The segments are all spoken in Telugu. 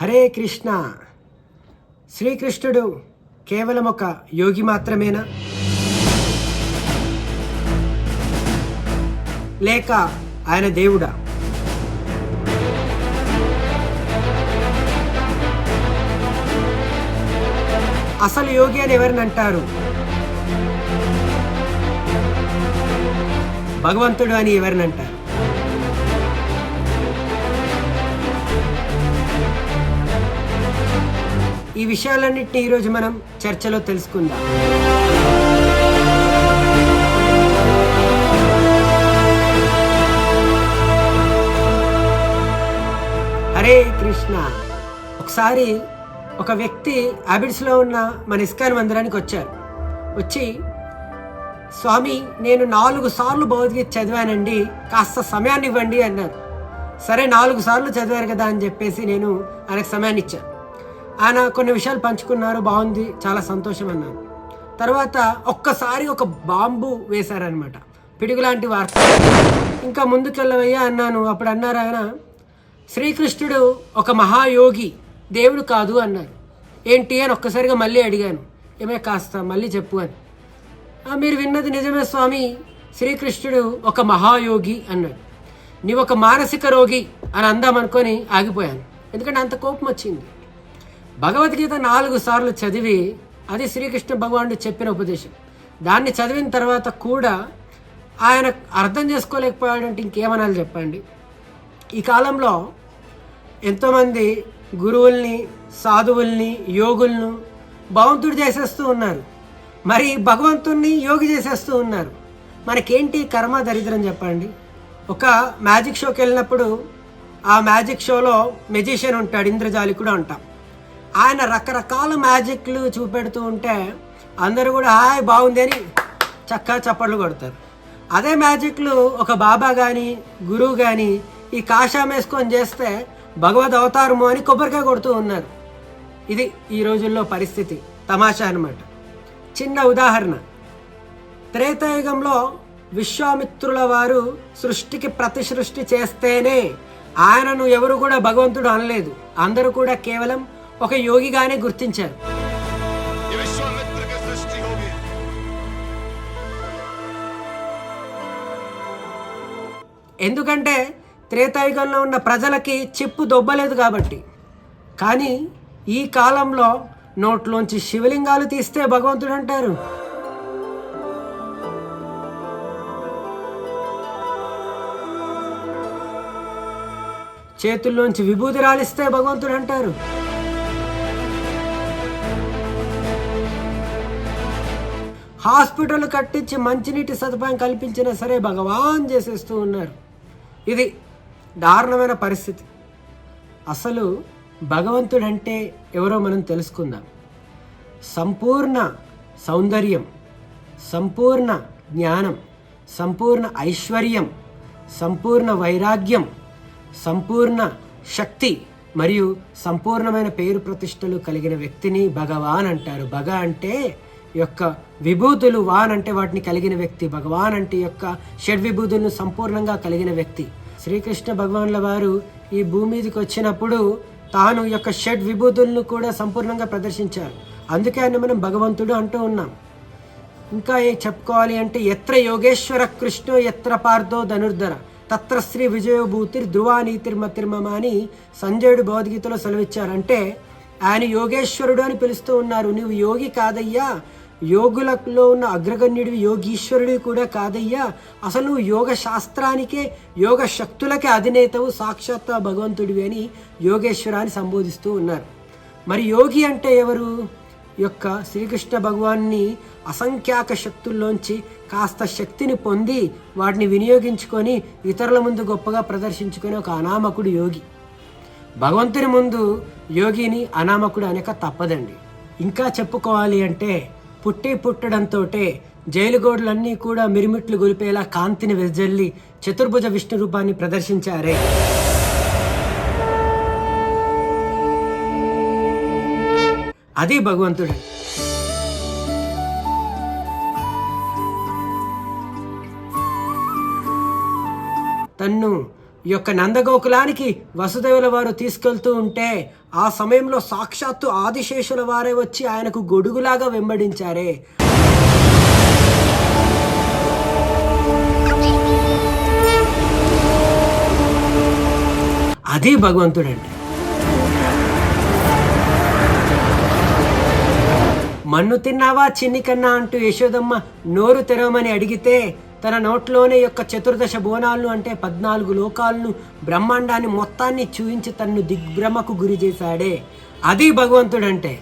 హరే కృష్ణ. శ్రీకృష్ణుడు కేవలం ఒక యోగి మాత్రమేనా? లేక ఆయన దేవుడా? అసలు యోగి అని ఎవరిని అంటారు? భగవంతుడు అని ఎవరిని అంటారు? ఈ విషయాలన్నింటినీ ఈరోజు మనం చర్చలో తెలుసుకుందాం. హరే కృష్ణ. ఒకసారి ఒక వ్యక్తి హ్యాబిట్స్లో ఉన్న మన ఇస్కాన్ మందిరానికి వచ్చారు. వచ్చి స్వామి నేను నాలుగు సార్లు భగవద్గీత చదివానండి కాస్త సమయాన్ని ఇవ్వండి అన్నారు. సరే నాలుగు సార్లు చదివారు కదా అని చెప్పేసి నేను ఆయనకు సమయాన్ని ఇచ్చాను ఆయన కొన్ని విషయాలు పంచుకున్నారు బాగుంది చాలా సంతోషం అన్నారు. తర్వాత ఒక్కసారి ఒక బాంబు వేశారనమాట పిడుగు లాంటి వార్త. ఇంకా ముందుకెళ్ళవయ్యా అన్నాను. అప్పుడు అన్నారు ఆయన శ్రీకృష్ణుడు ఒక మహాయోగి దేవుడు కాదు అన్నారు. ఏంటి? అని ఒక్కసారిగా మళ్ళీ అడిగాను. ఏమే కాస్త మళ్ళీ చెప్పు అని. మీరు విన్నది నిజమే స్వామి. శ్రీకృష్ణుడు ఒక మహాయోగి అన్నాడు. నీవు ఒక మానసిక రోగి అని అందామనుకొని ఆగిపోయాను. ఎందుకంటే అంత కోపం వచ్చింది భగవద్గీత నాలుగు సార్లు చదివి అది శ్రీకృష్ణ భగవానుడు చెప్పిన ఉపదేశం. దాన్ని చదివిన తర్వాత కూడా ఆయన అర్థం చేసుకోలేకపోయాడంటే ఇంకేమనాలి చెప్పండి. ఈ కాలంలో ఎంతోమంది గురువుల్ని సాధువుల్ని యోగులను భగవంతుడు చేసేస్తూ ఉన్నారు. మరి భగవంతుణ్ణి యోగి చేసేస్తూ ఉన్నారు. మనకేంటి కర్మ దరిద్రం చెప్పండి. ఒక మ్యాజిక్ షోకి వెళ్ళినప్పుడు ఆ మ్యాజిక్ షోలో మెజిషియన్ ఉంటాడు ఇంద్రజాలి కూడా అంటాం. ఆయన రకరకాల మ్యాజిక్లు చూపెడుతూ ఉంటే అందరూ కూడా హాయ్ బాగుంది అని చక్కగా చప్పట్లు కొడతారు. అదే మ్యాజిక్లు ఒక బాబా కానీ గురువు కానీ ఈ కాషాయం వేసుకొని చేస్తే భగవద్ అవతారము అని కొబ్బరికాయ కొడుతూ ఉన్నారు. ఇది ఈ రోజుల్లో పరిస్థితి తమాషా అన్నమాట. చిన్న ఉదాహరణ. త్రేతాయుగంలో విశ్వామిత్రుల వారు సృష్టికి ప్రతి సృష్టి చేస్తేనే ఆయనను ఎవరు కూడా భగవంతుడు అనలేదు. అందరూ కూడా కేవలం ఒక యోగిగానే గుర్తించారు. ఎందుకంటే త్రేతాయుగంలో ఉన్న ప్రజలకి చెప్పు దొబ్బలేదు కాబట్టి. కానీ ఈ కాలంలో నోట్లోంచి శివలింగాలు తీస్తే భగవంతుడు అంటారు. చేతుల్లోంచి విభూతి రాలిస్తే భగవంతుడు అంటారు. హాస్పిటల్ కట్టించి మంచినీటి సదుపాయం కల్పించినా సరే భగవాన్ చేసేస్తూ ఉన్నారు. ఇది దారుణమైన పరిస్థితి. అసలు భగవంతుడంటే ఎవరో మనం తెలుసుకుందాం. సంపూర్ణ సౌందర్యం సంపూర్ణ జ్ఞానం సంపూర్ణ ఐశ్వర్యం సంపూర్ణ వైరాగ్యం సంపూర్ణ శక్తి మరియు సంపూర్ణమైన పేరు ప్రతిష్టలు కలిగిన వ్యక్తిని భగవాన్ అంటారు. భగ అంటే యొక్క విభూతులు వాన్ అంటే వాటిని కలిగిన వ్యక్తి. భగవాన్ అంటే యొక్క షడ్ విభూతులను సంపూర్ణంగా కలిగిన వ్యక్తి. శ్రీకృష్ణ భగవాన్ల వారు ఈ భూమి మీదకి వచ్చినప్పుడు తాను యొక్క షడ్ విభూతులను కూడా సంపూర్ణంగా ప్రదర్శించారు. అందుకే ఆయన మనం భగవంతుడు అంటూ ఉన్నాం. ఇంకా ఏం చెప్పుకోవాలి అంటే ఎత్ర యోగేశ్వర కృష్ణో ఎత్ర పార్థో ధనుర్ధర తత్ర శ్రీ విజయోభూతిర్ ధ్రువానీతిర్మతిర్మమ అని సంజయుడు భగవద్గీతలో సెలవిచ్చారంటే ఆయన యోగేశ్వరుడు అని పిలుస్తూ ఉన్నారు. నువ్వు యోగి కాదయ్యా యోగులలో ఉన్న అగ్రగణ్యుడివి యోగీశ్వరుడివి కూడా కాదయ్యా. అసలు నువ్వు యోగ శాస్త్రానికే యోగ శక్తులకే అధినేతవు సాక్షాత్ భగవంతుడివి అని యోగేశ్వరాన్ని సంబోధిస్తూ ఉన్నారు. మరి యోగి అంటే ఎవరు? యొక్క శ్రీకృష్ణ భగవాన్ని అసంఖ్యాక శక్తుల్లోంచి కాస్త శక్తిని పొంది వాటిని వినియోగించుకొని ఇతరుల ముందు గొప్పగా ప్రదర్శించుకునే ఒక అనామకుడు యోగి. భగవంతుని ముందు యోగిని అనామకుడు అనేక తప్పదండి. ఇంకా చెప్పుకోవాలి అంటే పుట్టి పుట్టడంతో జైలుగోడలన్నీ కూడా మిరిమిట్లు గొలిపేలా కాంతిని వెదజల్లి చతుర్భుజ విష్ణు రూపాన్ని ప్రదర్శించారే. అది భగవంతుడు. తన్ను యొక్క నందగోకులానికి వసుదేవుల వారు తీసుకెళ్తూ ఉంటే ఆ సమయంలో సాక్షాత్తు ఆదిశేషుల వారే వచ్చి ఆయనకు గొడుగులాగా వెంబడించారే. అది భగవంతుడండి మన్ను తిన్నావా చిన్ని కన్నా అంటూ యశోదమ్మ నోరు తెరవమని అడిగితే తన నోట్లోనే యొక్క చతుర్దశ బోనాలు అంటే పద్నాలుగు లోకాలను బ్రహ్మాండాన్ని మొత్తాన్ని చూయించి తన్ను దిగ్భ్రమకు గురి చేశాడే. అది భగవంతుడంటే.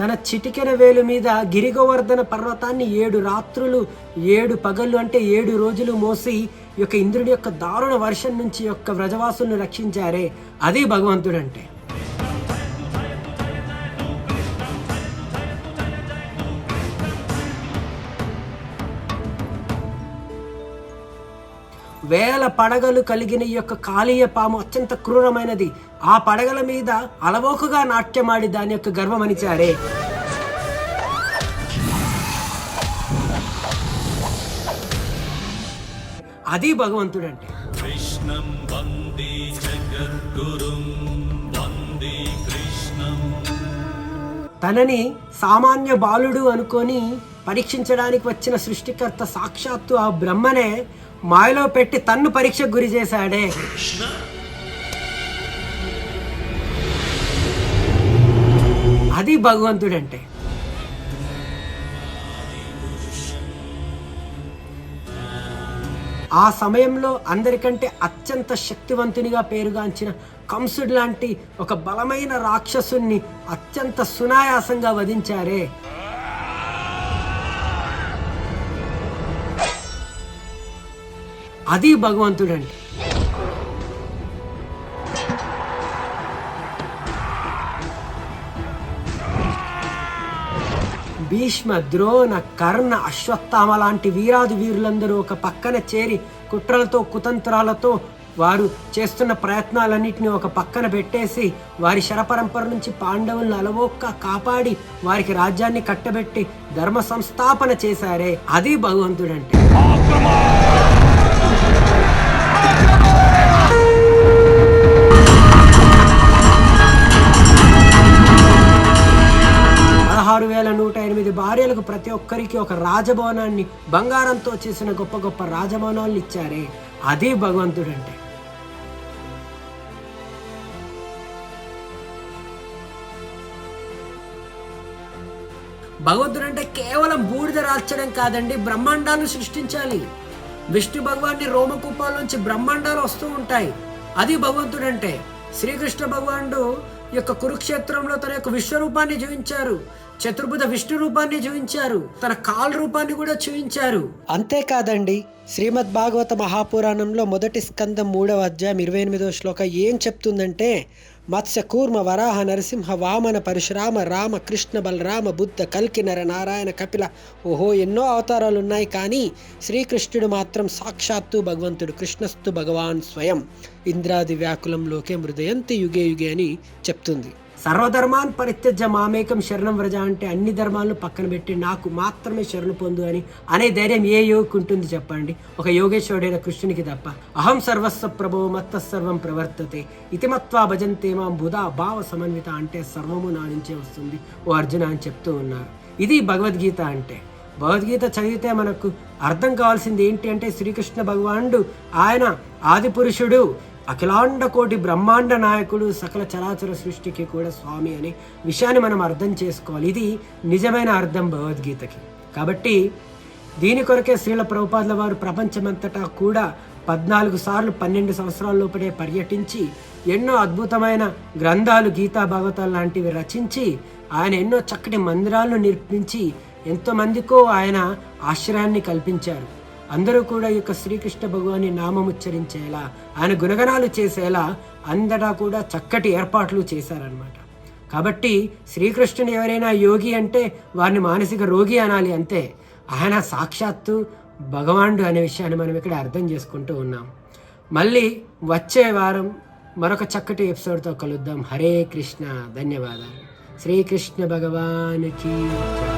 తన చిటికెన వేలు మీద గిరిగోవర్ధన పర్వతాన్ని ఏడు రాత్రులు ఏడు పగళ్ళు అంటే ఏడు రోజులు మోసి యొక్క ఇంద్రుడి యొక్క దారుణ వర్షం నుంచి యొక్క వ్రజవాసులను రక్షించారే. అది భగవంతుడంటే. వేల పడగలు కలిగిన ఈ యొక్క కాళీయ పాము అత్యంత క్రూరమైనది. ఆ పడగల మీద అలవోకగా నాట్యమాడి దాని యొక్క గర్వమనిచాడే అది భగవంతుడు అంటే తనని సామాన్య బాలుడు అనుకొని పరీక్షించడానికి వచ్చిన సృష్టికర్త సాక్షాత్తు ఆ బ్రహ్మనే మాయలో పెట్టి తన్ను పరీక్షకు గురి చేశాడే. అది భగవంతుడంటే. ఆ సమయంలో అందరికంటే అత్యంత శక్తివంతునిగా పేరుగాంచిన కంసుడు లాంటి ఒక బలమైన రాక్షసుణ్ణి అత్యంత సునాయాసంగా వధించారే. అది భగవంతుడండి. భీష్మ ద్రోణ కర్ణ అశ్వత్థామ లాంటి వీరాది వీరులందరూ ఒక పక్కన చేరి కుట్రలతో కుతంత్రాలతో వారు చేస్తున్న ప్రయత్నాలన్నింటినీ ఒక పక్కన పెట్టేసి వారి శరపరంపర నుంచి పాండవులను అలవోక్క కాపాడి వారికి రాజ్యాన్ని కట్టబెట్టి ధర్మ సంస్థాపన చేశారే. అది భగవంతుడంటే. భార్యలకు ప్రతి ఒక్కరికి ఒక రాజభవనాన్ని బంగారంతో చేసిన గొప్ప గొప్ప రాజభవనాలను ఇచ్చారే అది భగవంతుడంటే. భగవంతుడు అంటే కేవలం బూడిద రాల్చడం కాదండి బ్రహ్మాండాలు సృష్టించాలి. విష్ణు భగవాన్ని రోమకూపాల నుంచి బ్రహ్మాండాలు వస్తూ ఉంటాయి. అది భగవంతుడు అంటే శ్రీకృష్ణ భగవానుడు యొక్క కురుక్షేత్రంలో తన యొక్క విశ్వరూపాన్ని జీవించారు చతుర్భుత విష్ణు రూపాన్ని చూపించారు. తన కాల్ రూపాన్ని కూడా చూపించారు. అంతేకాదండి శ్రీమద్ భాగవత మహాపురాణంలో మొదటి స్కందం మూడవ అధ్యాయం ఇరవై ఎనిమిదవ శ్లోక ఏం చెప్తుందంటే మత్స్య కూర్మ వరాహ నరసింహ వామన పరశురామ రామ కృష్ణ బలరామ బుద్ధ కల్కి నర నారాయణ కపిల ఓహో ఎన్నో అవతారాలు ఉన్నాయి కానీ శ్రీకృష్ణుడు మాత్రం సాక్షాత్తు భగవంతుడు కృష్ణస్తు భగవాన్ స్వయం. ఇంద్రాది వ్యాకులంలోకే మృదయంతి యుగే యుగే అని చెప్తుంది. సర్వధర్మాన్ పరిత్యజ మామేకం శరణం వ్రజ అంటే అన్ని ధర్మాలను పక్కన పెట్టి నాకు మాత్రమే శరణు పొందు అని అనే ధైర్యం ఏ యోగికి ఉంటుంది చెప్పండి? ఒక యోగేశ్వరుడైన కృష్ణునికి తప్ప. అహం సర్వస్వ ప్రభో మత్త సర్వం ప్రవర్తతే. ఇతిమత్వా భజంతే మాం బుధ భావ సమన్విత అంటే సర్వము నా నుంచే వస్తుంది ఓ అర్జున అని చెప్తూ ఉన్నారు. ఇది భగవద్గీత అంటే. భగవద్గీత చదివితే మనకు అర్థం కావాల్సింది ఏంటి అంటే శ్రీకృష్ణ భగవానుడు ఆయన ఆది పురుషుడు అఖిలాండ కోటి బ్రహ్మాండ నాయకుడు సకల చరాచర సృష్టికి కూడా స్వామి అనే విషయాన్ని మనం అర్థం చేసుకోవాలి. ఇది నిజమైన అర్థం భగవద్గీతకి. కాబట్టి దీని కొరకే శ్రీల ప్రభుపాదుల వారు ప్రపంచమంతటా కూడా పద్నాలుగు సార్లు పన్నెండు సంవత్సరాల లోపలే పర్యటించి ఎన్నో అద్భుతమైన గ్రంథాలు గీతా భాగవతాలు లాంటివి రచించి ఆయన ఎన్నో చక్కటి మందిరాలను నిర్మించి ఎంతోమందికో ఆయన ఆశ్రయాన్ని కల్పించారు. అందరూ కూడా ఈ యొక్క శ్రీకృష్ణ భగవాని నామం ఉచ్చరించేలా ఆయన గుణగణాలు చేసేలా అందటా కూడా చక్కటి ఏర్పాట్లు చేశారనమాట కాబట్టి శ్రీకృష్ణుని ఎవరైనా యోగి అంటే వారిని మానసిక రోగి అనాలి అంతే ఆయన సాక్షాత్తు భగవానుడు అనే విషయాన్ని మనం ఇక్కడ అర్థం చేసుకుంటూ ఉన్నాం. మళ్ళీ వచ్చే వారం మరొక చక్కటి ఎపిసోడ్తో కలుద్దాం. హరే కృష్ణ. ధన్యవాదాలు. శ్రీకృష్ణ భగవానికి జై.